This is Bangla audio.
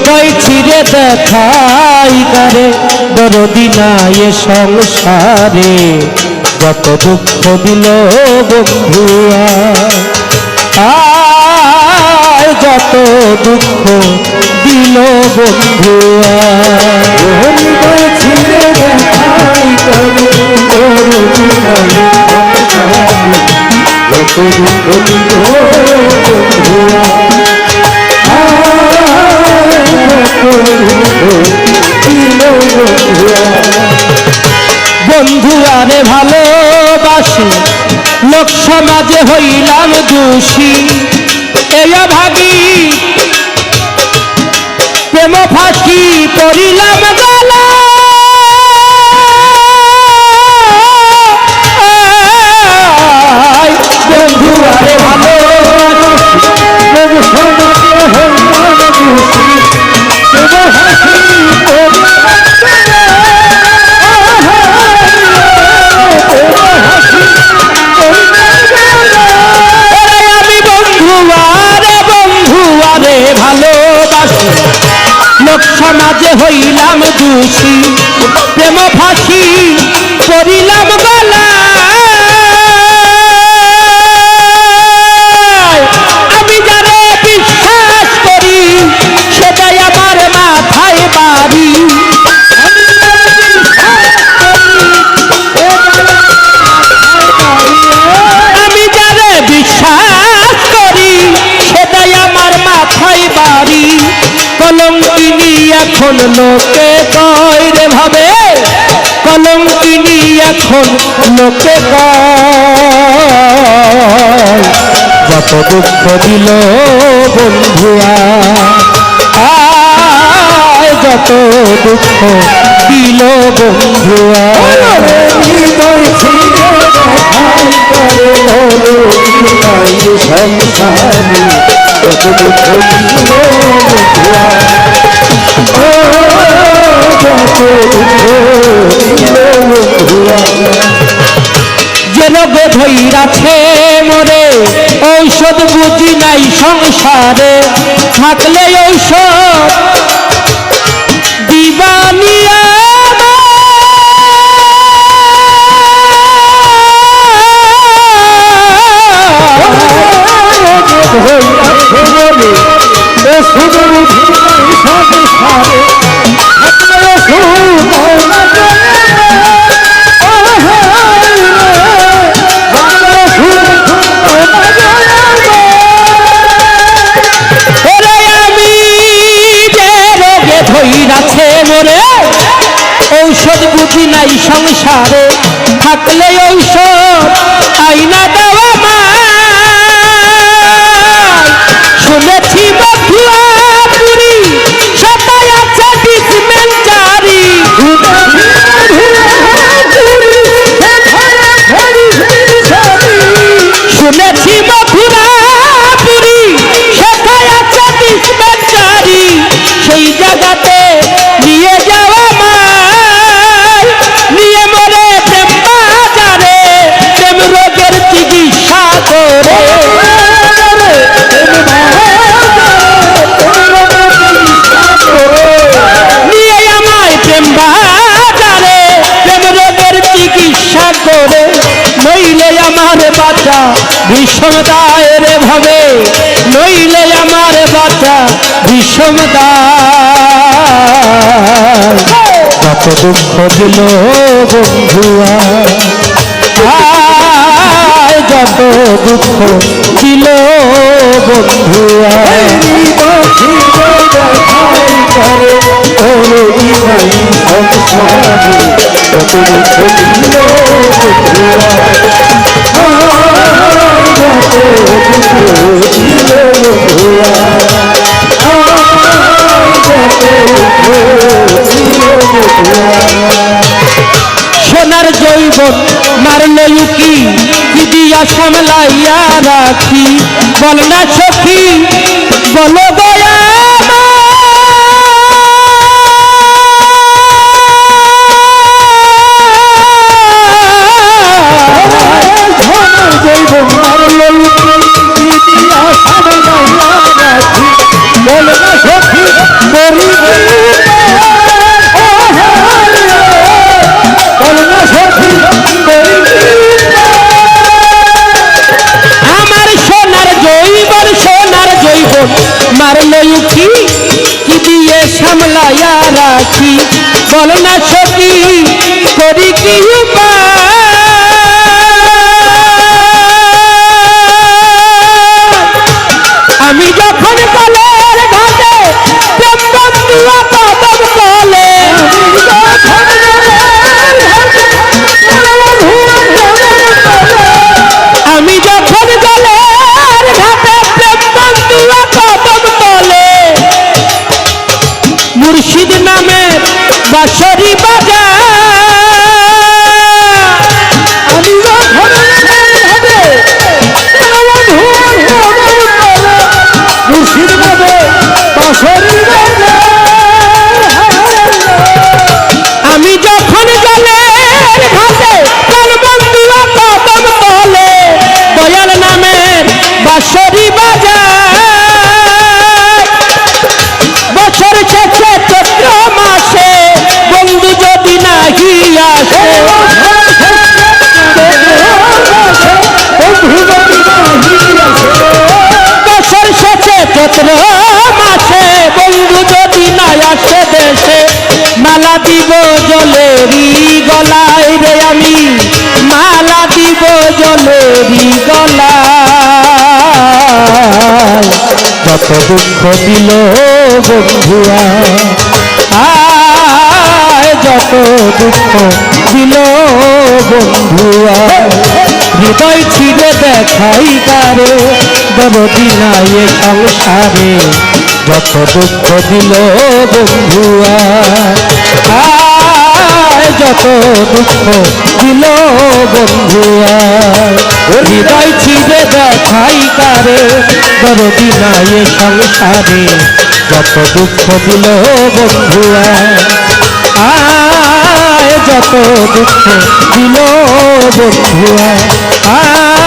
হৃদয় ছিঁড়ে দেখাই কারে, দরদি নাই সংসারে। যত দুঃখ দিল বন্ধুয়া আয় যত দুঃখ দিল বন্ধুয়া ছিঁড়ে দেখাই যত দুঃখ দিল বন্ধুয়া আরে ভালোবাসি। লোক সমাজে হইলাম দোষী। এই ভাগি প্রেম ফাঁকি পড়িলাম সমাজে হইলাম দোষী প্রেম ফাঁসি করিলাম গলা এখন লোকে কয় রে ভাবে কলঙ্কিনী এখন লোকে কয়। যত দুঃখ দিল বন্ধুয়া যত দুঃখ দিল বন্ধুয়া সংসারে যত দুঃখ দিল বন্ধুয়া যে রোগে ধৈরাছে মোরে ঔষধ বুঝি নাই সংসারে। থাকলে ঔষধ দিবানিয়া ওরে থাকলে বাচ্চা ভীষণ দায়ের ভাবে নইলে আমার বাচ্চা দায় কত দুঃখ দিল বন্ধুয়া যত দুঃখ দিল বন্ধুয়া। সোনার জৈবন মারলে কি দিয়া সামলাইয়া রাখি। বল না সখী বলো গয়া ফেলাইয়া রাখি। বল না সখী করি কি যত দুঃখ দিল বন্ধুয়া আয়, যত দুঃখ দিল বন্ধুয়া হৃদয় ছিঁড়ে দেখাই কারে দরদি নাই এ সংসারে। যত দুঃখ দিল বন্ধুয়া আয় যত দুঃখ দিল বন্ধুয়া হৃদয় ছিঁড়ে দেখাই কারে দরদি নাই সংসারে যত দুঃখ দিল বন্ধুয়া, আয় যত দুঃখ দিল বন্ধুয়া। আয়